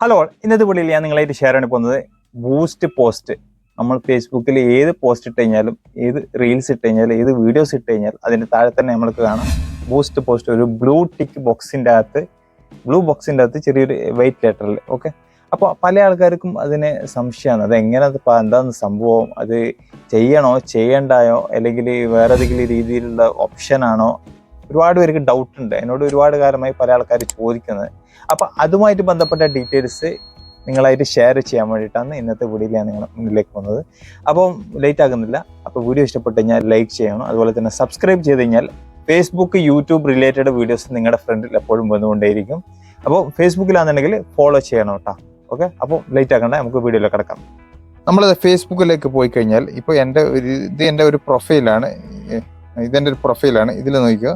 Hello ഇന്നത്തെ വീഡിയോയിൽ ഞാൻ നിങ്ങളായിട്ട് ഷെയർ ആണ് പോകുന്നത് ബൂസ്റ്റ് പോസ്റ്റ് നമ്മൾ ഫേസ്ബുക്കിൽ ഏത് പോസ്റ്റ് ഇട്ട് കഴിഞ്ഞാലും ഏത് റീൽസ് ഇട്ട് കഴിഞ്ഞാലും ഏത് വീഡിയോസ് ഇട്ട് കഴിഞ്ഞാൽ അതിന്റെ താഴെ തന്നെ നമ്മൾക്ക് കാണാം ബൂസ്റ്റ് പോസ്റ്റ് ഒരു ബ്ലൂ ടിക്ക് ബോക്സിന്റെ അകത്ത് ബ്ലൂ ബോക്സിന്റെ അകത്ത് ചെറിയൊരു വെയിറ്റ് ലെറ്ററിൽ ഓക്കെ അപ്പോൾ പല ആൾക്കാർക്കും അതിന് സംശയമാണ്. അത് എങ്ങനെ എന്താണ് സംഭവം? അത് ചെയ്യണോ? ചെയ്യണ്ടായോ? അല്ലെങ്കിൽ വേറെ ഏതെങ്കിലും രീതിയിലുള്ള ഓപ്ഷനാണോ ഒരുപാട് പേർക്ക് ഡൗട്ടുണ്ട് എന്നോട് ഒരുപാട് കാലമായി പല ആൾക്കാർ ചോദിക്കുന്നത്. അപ്പൊ അതുമായിട്ട് ബന്ധപ്പെട്ട ഡീറ്റെയിൽസ് നിങ്ങളായിട്ട് ഷെയർ ചെയ്യാൻ വേണ്ടിയിട്ടാണ് ഇന്നത്തെ വീഡിയോയിൽ ഞാൻ നിങ്ങളുടെ മുന്നിലേക്ക് വന്നത് അപ്പം ലേറ്റ് ആകുന്നില്ല. അപ്പോൾ വീഡിയോ ഇഷ്ടപ്പെട്ട് കഴിഞ്ഞാൽ ലൈക്ക് ചെയ്യണം. അതുപോലെ തന്നെ സബ്സ്ക്രൈബ് ചെയ്ത് കഴിഞ്ഞാൽ ഫേസ്ബുക്ക് യൂട്യൂബ് റിലേറ്റഡ് വീഡിയോസ് നിങ്ങളുടെ ഫ്രണ്ടിൽ എപ്പോഴും വന്നുകൊണ്ടേയിരിക്കും. അപ്പോൾ ഫേസ്ബുക്കിലാണെന്നുണ്ടെങ്കിൽ ഫോളോ ചെയ്യണം കേട്ടോ. ഓക്കെ അപ്പോൾ ലേറ്റ് ആക്കണ്ട. നമുക്ക് വീഡിയോയിൽ കിടക്കാം. നമ്മൾ ഫേസ്ബുക്കിലേക്ക് പോയി കഴിഞ്ഞാൽ ഇപ്പോൾ എന്റെ ഒരു ഇത് എന്റെ ഒരു പ്രൊഫൈലാണ് ഇതെന്റെ ഒരു പ്രൊഫൈലാണ് ഇതിൽ നോക്കിക്കുക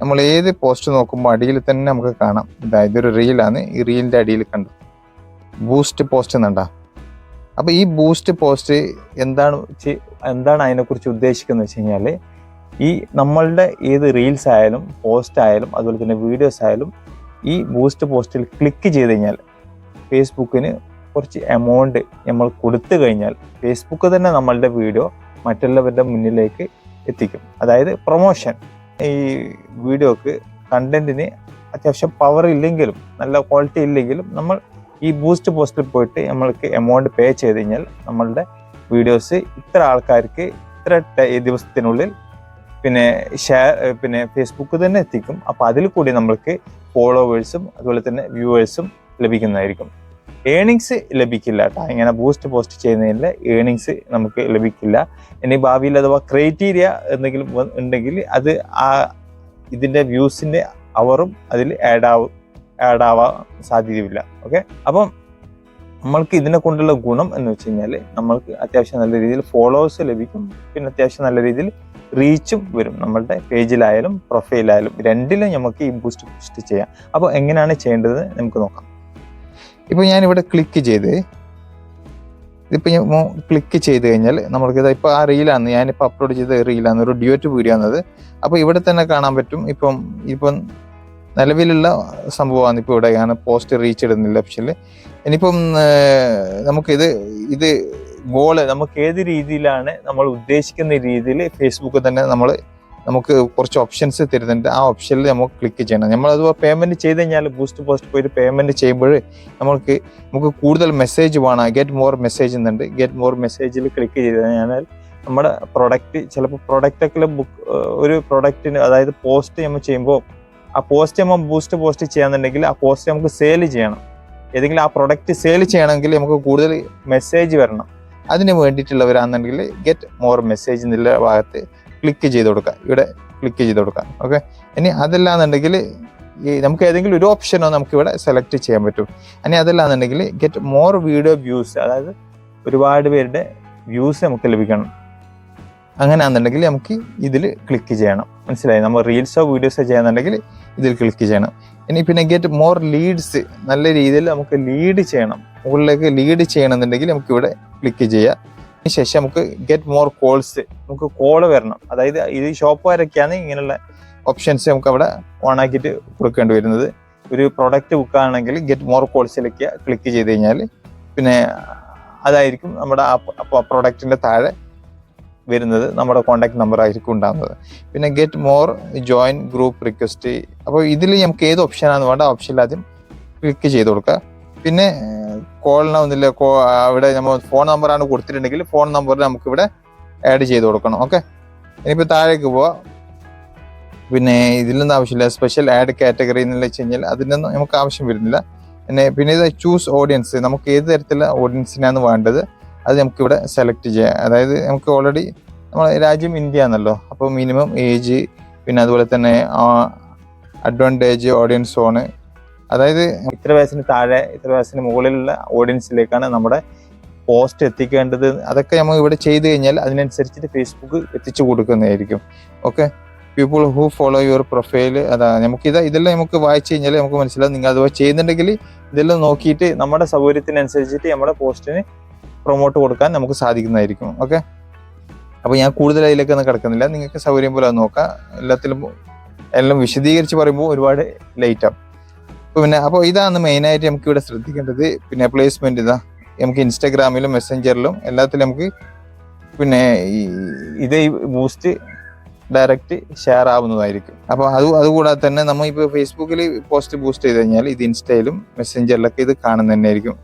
നമ്മൾ ഏത് പോസ്റ്റ് നോക്കുമ്പോൾ അടിയിൽ തന്നെ നമുക്ക് കാണാം. ഇതാ ഇതൊരു റീലാണ് ഈ റീലിന്റെ അടിയിൽ കണ്ടു ബൂസ്റ്റ് പോസ്റ്റ് എന്നുണ്ടാ അപ്പോൾ ഈ ബൂസ്റ്റ് പോസ്റ്റ് എന്താണ് എന്താണ് അതിനെക്കുറിച്ച് ഉദ്ദേശിക്കുന്നത് വെച്ച് കഴിഞ്ഞാൽ ഈ നമ്മളുടെ ഏത് റീൽസ് ആയാലും പോസ്റ്റ് ആയാലും അതുപോലെ തന്നെ വീഡിയോസ് ആയാലും ഈ ബൂസ്റ്റ് പോസ്റ്റിൽ ക്ലിക്ക് ചെയ്ത് കഴിഞ്ഞാൽ ഫേസ്ബുക്കിന് കുറച്ച് എമൗണ്ട് നമ്മൾ കൊടുത്തു കഴിഞ്ഞാൽ ഫേസ്ബുക്ക് തന്നെ നമ്മളുടെ വീഡിയോ മറ്റുള്ളവരുടെ മുന്നിലേക്ക് എത്തിക്കും. അതായത് പ്രൊമോഷൻ. ഈ വീഡിയോക്ക് കണ്ടന്റിന് അത്യാവശ്യം പവർ ഇല്ലെങ്കിലും നല്ല ക്വാളിറ്റി ഇല്ലെങ്കിലും നമ്മൾ ഈ ബൂസ്റ്റ് പോസ്റ്റിൽ പോയിട്ട് നമ്മൾക്ക് എമൗണ്ട് പേ ചെയ്ത് കഴിഞ്ഞാൽ നമ്മളുടെ വീഡിയോസ് ഇത്ര ആൾക്കാർക്ക് ഇത്ര ദിവസത്തിനുള്ളിൽ പിന്നെ ഷെയർ പിന്നെ ഫേസ്ബുക്ക് തന്നെ എത്തിക്കും. അപ്പോൾ അതിൽ കൂടി നമ്മൾക്ക് ഫോളോവേഴ്സും അതുപോലെ തന്നെ വ്യൂവേഴ്സും ലഭിക്കുന്നതായിരിക്കും. ഏണിങ്സ് ലഭിക്കില്ല കേട്ടോ ഇങ്ങനെ ബൂസ്റ്റ് പോസ്റ്റ് ചെയ്യുന്നതിൽ ഏണിങ്സ് നമുക്ക് ലഭിക്കില്ല. ഇനി ഭാവിയിൽ അഥവാ ക്രൈറ്റീരിയ എന്തെങ്കിലും ഉണ്ടെങ്കിൽ അത് ആ ഇതിന്റെ വ്യൂസിന്റെ അവറും അതിൽ ആഡ് ആവും ആഡ് ആവാൻ സാധ്യതയില്ല ഓക്കെ അപ്പം നമ്മൾക്ക് ഇതിനെ കൊണ്ടുള്ള ഗുണം എന്ന് വെച്ച് കഴിഞ്ഞാൽ നമ്മൾക്ക് അത്യാവശ്യം നല്ല രീതിയിൽ ഫോളോവേഴ്സ് ലഭിക്കും. പിന്നെ അത്യാവശ്യം നല്ല രീതിയിൽ റീച്ചും വരും. നമ്മളുടെ പേജിലായാലും പ്രൊഫൈലായാലും രണ്ടിലും നമുക്ക് ഈ ബൂസ്റ്റ് ബൂസ്റ്റ് ചെയ്യാം. അപ്പോൾ എങ്ങനെയാണ് ചെയ്യേണ്ടത് നമുക്ക് നോക്കാം. ഇപ്പോൾ ഞാനിവിടെ ക്ലിക്ക് ചെയ്ത് ഇതിപ്പോൾ ഞാൻ ക്ലിക്ക് ചെയ്ത് കഴിഞ്ഞാൽ നമുക്ക് ഇത് ഇപ്പോൾ ആ റീലാണ് ഞാനിപ്പോൾ അപ്ലോഡ് ചെയ്ത റീലാണ് ഒരു ഡ്യൂറ്റ് വീഡിയോ അപ്പോൾ ഇവിടെ തന്നെ കാണാൻ പറ്റും. ഇപ്പം ഇപ്പം നിലവിലുള്ള സംഭവമാണ് ഇപ്പോൾ ഇവിടെ. ഞാൻ പോസ്റ്റ് റീച്ച് ഇടുന്നില്ല പക്ഷേ ഇനിയിപ്പം നമുക്കിത് ഇത് ഗോൾ നമുക്ക് ഏത് രീതിയിലാണ് നമ്മൾ ഉദ്ദേശിക്കുന്ന രീതിയിൽ ഫേസ്ബുക്ക് തന്നെ നമ്മൾ നമുക്ക് കുറച്ച് ഓപ്ഷൻസ് തരുന്നുണ്ട്. ആ ഓപ്ഷനിൽ നമുക്ക് ക്ലിക്ക് ചെയ്യണം. നമ്മൾ അത് പേയ്മെന്റ് ചെയ്ത് കഴിഞ്ഞാൽ ബൂസ്റ്റ് പോസ്റ്റ് പോയിട്ട് പേയ്മെന്റ് ചെയ്യുമ്പോൾ നമുക്ക് നമുക്ക് കൂടുതൽ മെസ്സേജ് വേണം. ഗെറ്റ് മോർ മെസ്സേജ് എന്നുണ്ട് ഗെറ്റ് മോർ മെസ്സേജിൽ ക്ലിക്ക് ചെയ്ത് കഴിഞ്ഞാൽ നമ്മുടെ പ്രൊഡക്റ്റ് ചിലപ്പോൾ പ്രൊഡക്റ്റൊക്കെ ബുക്ക് ഒരു പ്രൊഡക്റ്റിന് അതായത് പോസ്റ്റ് നമ്മൾ ചെയ്യുമ്പോൾ ആ പോസ്റ്റ് നമ്മൾ ബൂസ്റ്റ് പോസ്റ്റ് ചെയ്യാന്നുണ്ടെങ്കിൽ ആ പോസ്റ്റ് നമുക്ക് സെയിൽ ചെയ്യണം. ഏതെങ്കിലും ആ പ്രൊഡക്റ്റ് സെയിൽ ചെയ്യണമെങ്കിൽ നമുക്ക് കൂടുതൽ മെസ്സേജ് വരണം. അതിന് വേണ്ടിയിട്ടുള്ളവരാണെന്നുണ്ടെങ്കിൽ ഗെറ്റ് മോർ മെസ്സേജ് എന്നുള്ള ഭാഗത്ത് ക്ലിക്ക് ചെയ്ത് കൊടുക്കുക ഇവിടെ ക്ലിക്ക് ചെയ്ത് കൊടുക്കുക ഓക്കെ ഇനി അതല്ലാന്നുണ്ടെങ്കിൽ ഈ നമുക്ക് ഏതെങ്കിലും ഒരു ഓപ്ഷനോ നമുക്ക് ഇവിടെ സെലക്ട് ചെയ്യാൻ പറ്റും. ഇനി അതല്ലാന്നുണ്ടെങ്കിൽ ഗെറ്റ് മോർ വീഡിയോ വ്യൂസ് അതായത് ഒരുപാട് പേരുടെ വ്യൂസ് നമുക്ക് ലഭിക്കണം. അങ്ങനെയാണെന്നുണ്ടെങ്കിൽ നമുക്ക് ഇതിൽ ക്ലിക്ക് ചെയ്യണം. മനസ്സിലായി? നമ്മൾ റീൽസോ വീഡിയോസോ ചെയ്യാന്നുണ്ടെങ്കിൽ ഇതിൽ ക്ലിക്ക് ചെയ്യണം. ഇനി പിന്നെ ഗെറ്റ് മോർ ലീഡ്സ് നല്ല രീതിയിൽ നമുക്ക് ലീഡ് ചെയ്യണം. മുകളിലേക്ക് ലീഡ് ചെയ്യണമെന്നുണ്ടെങ്കിൽ നമുക്ക് ഇവിടെ ക്ലിക്ക് ചെയ്യാം. ശേഷം നമുക്ക് ഗെറ്റ് മോർ കോൾസ് നമുക്ക് കോൾ വരണം. അതായത് ഇത് ഷോപ്പുകാരൊക്കെയാണ് ഇങ്ങനെയുള്ള ഓപ്ഷൻസ് നമുക്ക് അവിടെ ഓൺ ആക്കിയിട്ട് കൊടുക്കേണ്ടി വരുന്നത്. ഒരു പ്രൊഡക്റ്റ് ബുക്കാണെങ്കിൽ ഗെറ്റ് മോർ കോൾസിലേക്ക് ക്ലിക്ക് ചെയ്ത് കഴിഞ്ഞാൽ പിന്നെ അതായിരിക്കും നമ്മുടെ ആ പ്രൊഡക്റ്റിന്റെ താഴെ വരുന്നത് നമ്മുടെ കോൺടാക്ട് നമ്പർ ആയിരിക്കും ഉണ്ടാകുന്നത്. പിന്നെ get more join group request അപ്പോൾ ഇതിൽ നമുക്ക് ഏത് ഓപ്ഷനാണെന്ന് വേണ്ട ഓപ്ഷനിൽ ആദ്യം ക്ലിക്ക് ചെയ്ത് കൊടുക്കുക. പിന്നെ കോളിന് ഒന്നില്ല കോ അവിടെ നമ്മൾ ഫോൺ നമ്പറാണ് കൊടുത്തിട്ടുണ്ടെങ്കിൽ ഫോൺ നമ്പർ നമുക്ക് ഇവിടെ ആഡ് ചെയ്ത് കൊടുക്കണം. ഓക്കെ ഇനിയിപ്പോൾ താഴേക്ക് പോവാം. പിന്നെ ഇതിലൊന്നും ആവശ്യമില്ല. സ്പെഷ്യൽ ആഡ് കാറ്റഗറി എന്നുള്ള വെച്ച് കഴിഞ്ഞാൽ അതിനൊന്നും നമുക്ക് ആവശ്യം വരുന്നില്ല. പിന്നെ പിന്നെ ഇത് ചൂസ് ഓഡിയൻസ് നമുക്ക് ഏത് തരത്തിലുള്ള ഓഡിയൻസിനാണ് വേണ്ടത്? അത് നമുക്കിവിടെ സെലക്ട് ചെയ്യാം. അതായത് നമുക്ക് ഓൾറെഡി നമ്മൾ രാജ്യം ഇന്ത്യ ആണല്ലോ. അപ്പോൾ മിനിമം ഏജ് പിന്നെ അതുപോലെ തന്നെ അഡ്വാന്റേജ് ഓഡിയൻസ് സോണ് അതായത് ഇത്ര വയസ്സിന് താഴെ ഇത്ര വയസ്സിന് മുകളിലുള്ള ഓഡിയൻസിലേക്കാണ് നമ്മുടെ പോസ്റ്റ് എത്തിക്കേണ്ടത്. അതൊക്കെ നമ്മൾ ഇവിടെ ചെയ്തു കഴിഞ്ഞാൽ അതിനനുസരിച്ചിട്ട് ഫേസ്ബുക്ക് എത്തിച്ചു കൊടുക്കുന്നതായിരിക്കും. Okay people who follow your profile അതാ നമുക്ക് ഇത് ഇതെല്ലാം നമുക്ക് വായിച്ചു കഴിഞ്ഞാൽ നമുക്ക് മനസ്സിലാവും. നിങ്ങൾ അഥവാ ചെയ്യുന്നുണ്ടെങ്കിൽ ഇതെല്ലാം നോക്കിയിട്ട് നമ്മുടെ സൗകര്യത്തിനനുസരിച്ചിട്ട് നമ്മുടെ പോസ്റ്റിന് പ്രൊമോട്ട് കൊടുക്കാൻ നമുക്ക് സാധിക്കുന്നതായിരിക്കും. ഓക്കെ അപ്പോൾ ഞാൻ കൂടുതൽ അതിലേക്കൊന്നും കിടക്കുന്നില്ല. നിങ്ങൾക്ക് സൗകര്യം പോലെ നോക്കാം. എല്ലാത്തിലും എല്ലാം വിശദീകരിച്ച് പറയുമ്പോൾ ഒരുപാട് ലേറ്റ് പിന്നെ അപ്പോൾ ഇതാണ് മെയിനായിട്ട് നമുക്ക് ഇവിടെ ശ്രദ്ധിക്കേണ്ടത്. പിന്നെ പ്ലേസ്മെന്റ് ഇതാ. നമുക്ക് ഇൻസ്റ്റാഗ്രാമിലും മെസ്സഞ്ചറിലും എല്ലാത്തിലും നമുക്ക് പിന്നെ ഈ ഇത് ബൂസ്റ്റ് ഡയറക്റ്റ് ഷെയർ ആവുന്നതായിരിക്കും. അപ്പോൾ അത് അതുകൂടാതെ തന്നെ നമ്മൾ ഇപ്പോൾ ഫേസ്ബുക്കിൽ പോസ്റ്റ് ബൂസ്റ്റ് ചെയ്ത് കഴിഞ്ഞാൽ ഇത് ഇൻസ്റ്റയിലും മെസ്സഞ്ചറിലൊക്കെ ഇത് കാണുന്ന തന്നെയായിരിക്കും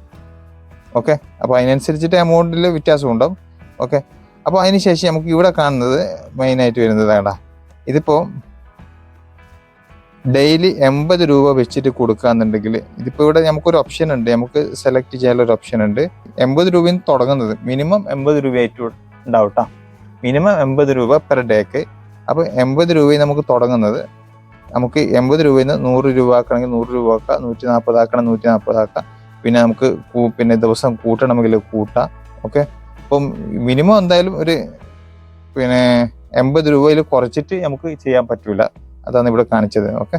ഓക്കെ അപ്പോൾ അതിനനുസരിച്ചിട്ട് എമൗണ്ടിൽ വ്യത്യാസം ഉണ്ടാവും ഓക്കെ അപ്പോൾ അതിന് ശേഷം നമുക്ക് ഇവിടെ കാണുന്നത് മെയിനായിട്ട് വരുന്നത് വേണ്ട ഇതിപ്പോൾ ഡെയിലി എൺപത് രൂപ വെച്ചിട്ട് കൊടുക്കാന്നുണ്ടെങ്കിൽ ഇതിപ്പോൾ ഇവിടെ നമുക്കൊരു ഓപ്ഷൻ ഉണ്ട്. നമുക്ക് സെലക്ട് ചെയ്യാനുള്ള ഒരു ഓപ്ഷൻ ഉണ്ട്. എൺപത് രൂപയിൽ നിന്ന് തുടങ്ങുന്നത്. മിനിമം എൺപത് രൂപയായിട്ട് ഉണ്ടാവും മിനിമം എൺപത് രൂപ പെർ ഡേക്ക് അപ്പോൾ എൺപത് രൂപയിൽ നമുക്ക് തുടങ്ങുന്നത്. നമുക്ക് എൺപത് രൂപയിൽ നിന്ന് നൂറ് രൂപ ആക്കണമെങ്കിൽ നൂറ് രൂപ ആക്കാം. നൂറ്റി നാൽപ്പത് ആക്കണം നൂറ്റി നാൽപ്പത് ആക്കാം. പിന്നെ നമുക്ക് പിന്നെ ദിവസം കൂട്ടണമെങ്കിൽ കൂട്ടാം. ഓക്കെ? അപ്പം മിനിമം എന്തായാലും ഒരു പിന്നെ എൺപത് രൂപയിൽ കുറച്ചിട്ട് നമുക്ക് ചെയ്യാൻ പറ്റൂല. അതാണ് ഇവിടെ കാണിച്ചത് ഓക്കെ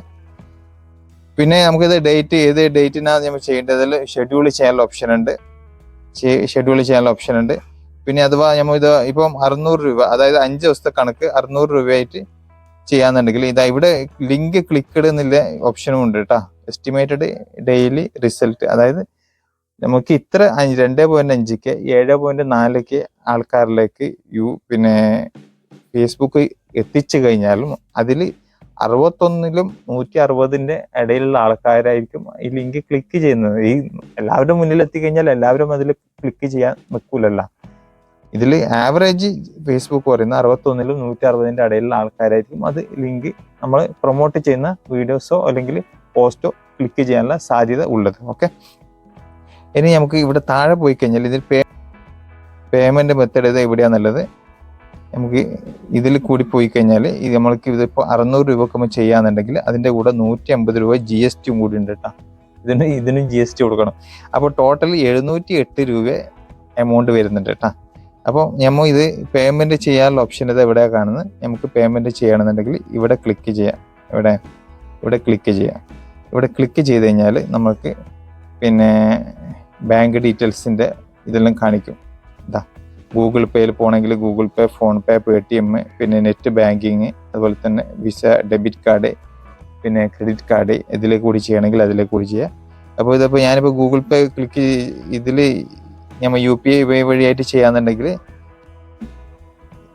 പിന്നെ നമുക്കിത് ഡേറ്റ് ഏത് ഡേറ്റിനാണ് നമ്മൾ ചെയ്യേണ്ടതിൽ ഷെഡ്യൂൾ ചെയ്യാനുള്ള ഓപ്ഷൻ ഉണ്ട്. ഷെഡ്യൂൾ ചെയ്യാനുള്ള ഓപ്ഷൻ ഉണ്ട്. പിന്നെ അഥവാ നമ്മൾ ഇത് ഇപ്പം അറുന്നൂറ് രൂപ അതായത് അഞ്ച് ദിവസത്തെ കണക്ക് അറുന്നൂറ് രൂപയായിട്ട് ചെയ്യാന്നുണ്ടെങ്കിൽ ഇതാ ഇവിടെ ലിങ്ക് ക്ലിക്ക് എന്നുള്ള ഓപ്ഷനും ഉണ്ട് കേട്ടോ. എസ്റ്റിമേറ്റഡ് ഡെയിലി റിസൾട്ട് അതായത് നമുക്ക് ഇത്ര അഞ്ച് രണ്ട് പോയിന്റ് അഞ്ചിക്ക് ഏഴ് പോയിന്റ് നാലിക്ക് ആൾക്കാരിലേക്ക് യു പിന്നെ ഫേസ്ബുക്ക് എത്തിച്ചു കഴിഞ്ഞാലും അതിൽ അറുപത്തൊന്നിലും നൂറ്റി അറുപതിന്റെ ഇടയിലുള്ള ആൾക്കാരായിരിക്കും ഈ ലിങ്ക് ക്ലിക്ക് ചെയ്യുന്നത്. ഈ എല്ലാവരുടെ മുന്നിൽ എത്തിക്കഴിഞ്ഞാൽ എല്ലാവരും അതിൽ ക്ലിക്ക് ചെയ്യാൻ നിൽക്കൂലല്ല. ഇതിൽ ആവറേജ് ഫേസ്ബുക്ക് പറയുന്ന അറുപത്തൊന്നിലും നൂറ്റി അറുപതിന്റെ ഇടയിലുള്ള ആൾക്കാരായിരിക്കും അത് ലിങ്ക് നമ്മൾ പ്രൊമോട്ട് ചെയ്യുന്ന വീഡിയോസോ അല്ലെങ്കിൽ പോസ്റ്റോ ക്ലിക്ക് ചെയ്യാനുള്ള സാധ്യത ഉള്ളത്. ഓക്കെ? ഇനി നമുക്ക് ഇവിടെ താഴെ പോയി കഴിഞ്ഞാൽ ഇതിൽ പേ പേയ്മെന്റ് മെത്തേഡ് ഇത് എവിടെയാന്നുള്ളത് നമുക്ക് ഇതിൽ കൂടി പോയി കഴിഞ്ഞാൽ ഇത് നമ്മൾക്ക് ഇതിപ്പോൾ അറുന്നൂറ് രൂപക്ക് നമ്മൾ ചെയ്യാന്നുണ്ടെങ്കിൽ അതിന്റെ കൂടെ നൂറ്റി അമ്പത് രൂപ ജി എസ് ടി കൂടി ഉണ്ട് കേട്ടോ ഇതിന് ഇതിനും ജി എസ് ടി കൊടുക്കണം. അപ്പോൾ ടോട്ടൽ എഴുന്നൂറ്റി എട്ട് രൂപ എമൗണ്ട് വരുന്നുണ്ട് കേട്ടോ അപ്പോൾ നമ്മൾ ഇത് പേയ്മെന്റ് ചെയ്യാനുള്ള ഓപ്ഷൻ ഇത് എവിടെയാണ് കാണുന്നത്? നമുക്ക് പേയ്മെന്റ് ചെയ്യണമെന്നുണ്ടെങ്കിൽ ഇവിടെ ക്ലിക്ക് ചെയ്യാം. ഇവിടെ ഇവിടെ ക്ലിക്ക് ചെയ്യാം. ഇവിടെ ക്ലിക്ക് ചെയ്ത് കഴിഞ്ഞാൽ നമുക്ക് പിന്നെ ബാങ്ക് ഡീറ്റെയിൽസിന്റെ ഇതെല്ലാം കാണിക്കും. ഇതാ ഗൂഗിൾ പേയിൽ പോകണമെങ്കിൽ Google Pay PhonePe Paytm പിന്നെ നെറ്റ് ബാങ്കിങ് അതുപോലെ തന്നെ വിസ ഡെബിറ്റ് കാർഡ് പിന്നെ ക്രെഡിറ്റ് കാർഡ് ഇതിലെ കൂടി ചെയ്യണമെങ്കിൽ അതിലെ കൂടി ചെയ്യാം. അപ്പോൾ ഇതിപ്പോൾ ഞാനിപ്പോൾ ഗൂഗിൾ പേ ക്ലിക്ക് ഇതിൽ നമ്മൾ യു പി ഐ വഴിയായിട്ട് ചെയ്യാന്നുണ്ടെങ്കിൽ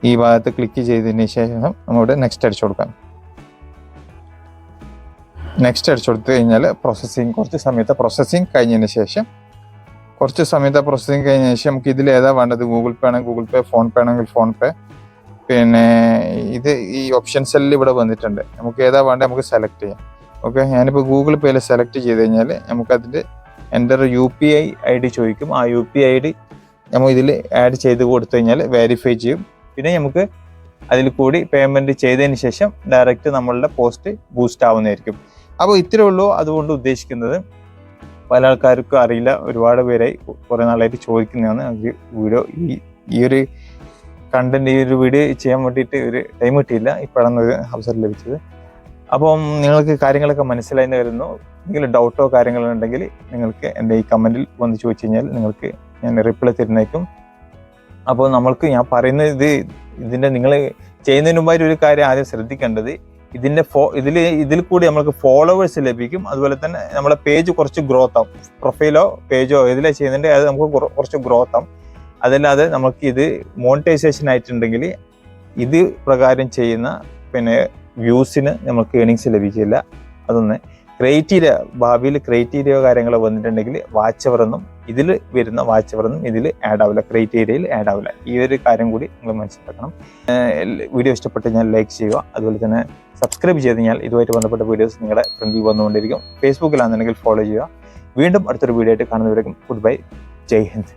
ഈ ഭാഗത്ത് ക്ലിക്ക് ചെയ്തതിന് ശേഷം നമ്മളിവിടെ നെക്സ്റ്റ് അടിച്ചു കൊടുക്കാം. നെക്സ്റ്റ് അടിച്ചു കൊടുത്തു കഴിഞ്ഞാൽ പ്രോസസ്സിങ് കുറച്ച് സമയത്ത് പ്രോസസ്സിങ് കഴിഞ്ഞതിന് ശേഷം കുറച്ച് സമയത്ത് പ്രോസസ്സിങ് കഴിഞ്ഞ ശേഷം നമുക്ക് ഇതിൽ ഏതാ വേണ്ടത്? ഗൂഗിൾ പേ ആണെങ്കിൽ ഗൂഗിൾ പേ ഫോൺ പേ ആണെങ്കിൽ ഫോൺ പേ പിന്നെ ഇത് ഈ ഓപ്ഷൻസ് എല്ലാം ഇവിടെ വന്നിട്ടുണ്ട്. നമുക്ക് ഏതാ വേണ്ടത് നമുക്ക് സെലക്ട് ചെയ്യാം. ഓക്കെ ഞാനിപ്പോൾ ഗൂഗിൾ പേയിൽ സെലക്ട് ചെയ്ത് കഴിഞ്ഞാൽ നമുക്കതിന്റെ എന്റെ ഒരു U P I I D ചോദിക്കും. ആ യു പി ഐ ഡി നമ്മൾ ഇതിൽ ആഡ് ചെയ്ത് കൊടുത്തു കഴിഞ്ഞാൽ വെരിഫൈ ചെയ്യും. പിന്നെ നമുക്ക് അതിൽ കൂടി പേയ്മെന്റ് ചെയ്തതിന് ശേഷം ഡയറക്റ്റ് നമ്മളുടെ പോസ്റ്റ് ബൂസ്റ്റ് ആവുന്നതായിരിക്കും. അപ്പോൾ ഇത്രയേ ഉള്ളൂ. അതുകൊണ്ട് ഉദ്ദേശിക്കുന്നത് പല ആൾക്കാർക്കും അറിയില്ല. ഒരുപാട് പേരെ കുറെ നാളായിട്ട് ചോദിക്കുന്നതാണ്. നമുക്ക് വീഡിയോ ഈ ഈ ഒരു കണ്ടന്റ് ഈ ഒരു വീഡിയോ ചെയ്യാൻ വേണ്ടിയിട്ട് ഒരു ടൈം കിട്ടിയില്ല. ഇപ്പോഴാണ് ഒരു അവസരം ലഭിച്ചത്. അപ്പം നിങ്ങൾക്ക് കാര്യങ്ങളൊക്കെ മനസ്സിലായി എന്ന് വരുന്നു എന്തെങ്കിലും ഡൗട്ടോ കാര്യങ്ങളോ ഉണ്ടെങ്കിൽ നിങ്ങൾക്ക് എന്റെ ഈ കമന്റിൽ വന്ന് ചോദിച്ചു കഴിഞ്ഞാൽ നിങ്ങൾക്ക് ഞാൻ റിപ്ലൈ തരുന്നേക്കും അപ്പോൾ നമ്മൾക്ക് ഞാൻ പറയുന്ന ഇത് ഇതിന്റെ നിങ്ങൾ ചെയ്യുന്നതിന് മുമ്പായിട്ട് ഒരു കാര്യം ആദ്യം ശ്രദ്ധിക്കേണ്ടത് ഇതിന്റെ ഫോ ഇതിൽ ഇതിൽ കൂടി നമുക്ക് ഫോളോവേഴ്സ് ലഭിക്കും. അതുപോലെ തന്നെ നമ്മുടെ പേജ് കുറച്ച് ഗ്രോത്ത് ആവും. പ്രൊഫൈലോ പേജോ ഇതിലെ ചെയ്യുന്നുണ്ട് അത് നമുക്ക് കുറച്ച് ഗ്രോത്ത് ആവും. അതല്ലാതെ നമുക്ക് ഇത് മോണിറ്റൈസേഷൻ ആയിട്ടുണ്ടെങ്കിൽ ഇത് പ്രകാരം ചെയ്യുന്ന പിന്നെ വ്യൂസിന് നമുക്ക് ഏണിങ്സ് ലഭിക്കില്ല. അതൊന്ന് ക്രൈറ്റീരിയ ഭാവിയിൽ ക്രൈറ്റീരിയ കാര്യങ്ങൾ വന്നിട്ടുണ്ടെങ്കിൽ വാച്ച് അവർ എന്നും ഇതിൽ വരുന്ന വാച്ച് അവറൊന്നും ഇതിൽ ആഡ് ആവില്ല ക്രൈറ്റീരിയയിൽ ആഡ് ആവില്ല. ഈ ഒരു കാര്യം കൂടി നിങ്ങൾ മനസ്സിലാക്കണം. വീഡിയോ ഇഷ്ടപ്പെട്ട് ഞാൻ ലൈക്ക് ചെയ്യുക. അതുപോലെ തന്നെ സബ്സ്ക്രൈബ് ചെയ്ത് കഴിഞ്ഞാൽ ഇതുമായിട്ട് ബന്ധപ്പെട്ട വീഡിയോസ് നിങ്ങളുടെ ഫ്രണ്ടിൽ വന്നുകൊണ്ടിരിക്കും. ഫേസ്ബുക്കിലാണെന്നുണ്ടെങ്കിൽ ഫോളോ ചെയ്യുക. വീണ്ടും അടുത്തൊരു വീഡിയോ ആയിട്ട് കാണുന്നവരേക്കും ഗുഡ് ബൈ ജയ് ഹിന്ദ്.